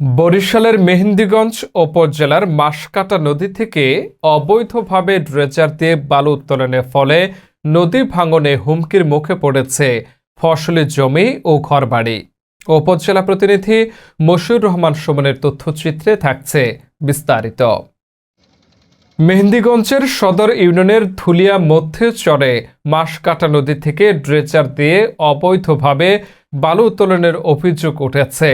বরিশালের মেহেন্দিগঞ্জ উপজেলার মাসকাটা নদী থেকে অবৈধভাবে ড্রেজার দিয়ে বালু উত্তোলনের ফলে নদী ভাঙনে হুমকির মুখে পড়েছে ফসলি জমি ও ঘরবাড়ি। উপজেলা প্রতিনিধি মশিউর রহমান সুমনের তথ্যচিত্রে থাকছে বিস্তারিত। মেহেন্দিগঞ্জের সদর ইউনিয়নের ধুলিয়া মধ্যে চরে মাসকাটা নদী থেকে ড্রেজার দিয়ে অবৈধভাবে বালু উত্তোলনের অভিযোগ উঠেছে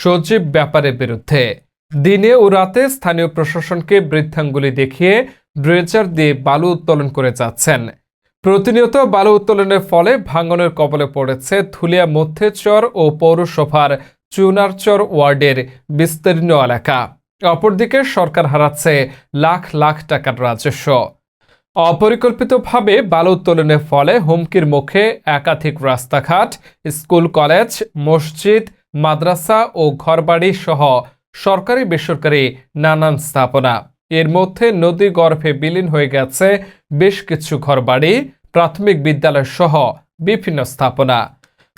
সজীব ব্যাপারের বিরুদ্ধে। দিনে ও রাতে স্থানীয় প্রশাসনকে বৃদ্ধাঙ্গুলি দেখিয়ে ড্রেজার দিয়ে বালু উত্তোলন করে যাচ্ছেন। প্রতিনিয়ত বালু উত্তোলনের ফলে ভাঙনের কবলে পড়েছে ধুলিয়া মধ্যেচর ও পৌরসভার চুনারচর ওয়ার্ডের বিস্তীর্ণ এলাকা। অপরদিকে সরকার হারাচ্ছে লাখ লাখ টাকার রাজস্ব। অপরিকল্পিতভাবে বালু উত্তোলনের ফলে হুমকির মুখে একাধিক রাস্তাঘাট, স্কুল কলেজ, মসজিদ মাদ্রাসা ও ঘরবাড়ি সহ সরকারি বেসরকারি নানান স্থাপনা। এর মধ্যে নদী গর্ভে বিলীন হয়ে গেছে বেশ কিছু ঘরবাড়ি, প্রাথমিক বিদ্যালয় সহ বিভিন্ন স্থাপনা।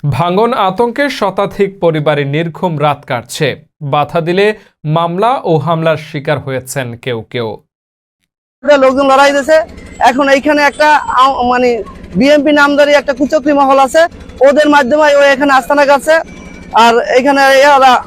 ভাঙন আতঙ্কে শতাধিক পরিবারে নির্ঘুম রাত কাটছে। বাধা দিলে মামলা ও হামলার শিকার হয়েছেন কেউ কেউ। লোকজন লড়াই দিয়েছে এখন এইখানে একটা মানে বিএনপি নামদারি একটা কুচক্রি মহল আছে। ওদের মাধ্যমে ও এখানে আস্তানা গেছে আর এখানে এরা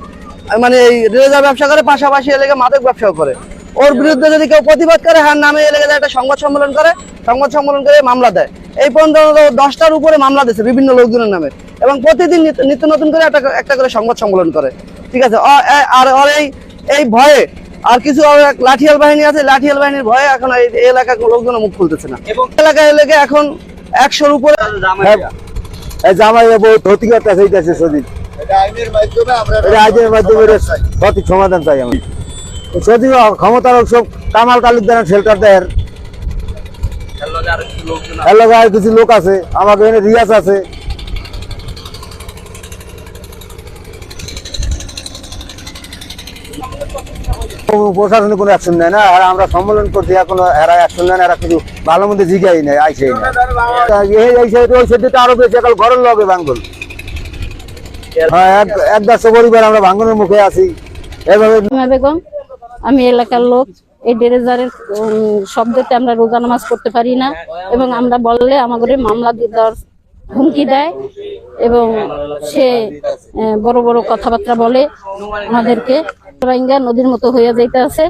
মানে এই রেজা ব্যবসা করে পাশাপাশি এলাকা মাদক ব্যবসাও করে। ওর বিরুদ্ধে যদি কেউ প্রতিবাদ করে হ্যাঁ নামে এলাকায় একটা সংবাদ সম্মেলন করে সংবাদ সম্মেলন করে মামলা দেয়। এই পর্যন্ত দশটার উপরে মামলা দিয়েছে বিভিন্ন লোকজনের নামে। এবং প্রতিদিন নিত্য- নতুন করে একটা একটা করে সংবাদ সম্মেলন করে। ঠিক আছে? অ- আর ওর এই এই ভয়ে আর কিছু আর লাঠিয়াল বাহিনী আছে লাঠিয়াল বাহিনীর ভয়ে এখন এই এলাকার লোকজন মুখ খুলতেছে না। এলাকা এলাকা এখন একশোর উপরে এই জামাই বহুত ক্ষতি করতে চাইতেছে সদিন। এটা আইনের মাধ্যমে সঠিক সমাধান চাই আমি ক্ষমতার সব কামাল শেল্টার দেয় কিছু লোক আছে আমাকে এখানে রিয়াজ আছে প্রশাসনে কোনো অ্যাকশন নেয় না আর আমরা সম্মেলন করছি এখন এরা অ্যাকশন নেয় না এরা কিছু ভালো মন্দ জিগাই নেই আইসেই না এই ওই সাইডে আরও বেশি এখন ঘরের লগে ভাঙ্গল হ্যাঁ পরিবার আমরা ভাঙ্গনের মুখে আছি। এভাবে বেগম, আমি এলাকার লোক, এই ডেরেজারের শব্দতে আমরা রোজা নামাজ করতে পারি না এবং আমরা বললে আমাদের মামলা দিয়ে দেওয়ার হুমকি দেয় এবং সে বড় বড় কথাবার্তা বলে আমাদেরকে নদীর মতো হয়ে যাইতে আছে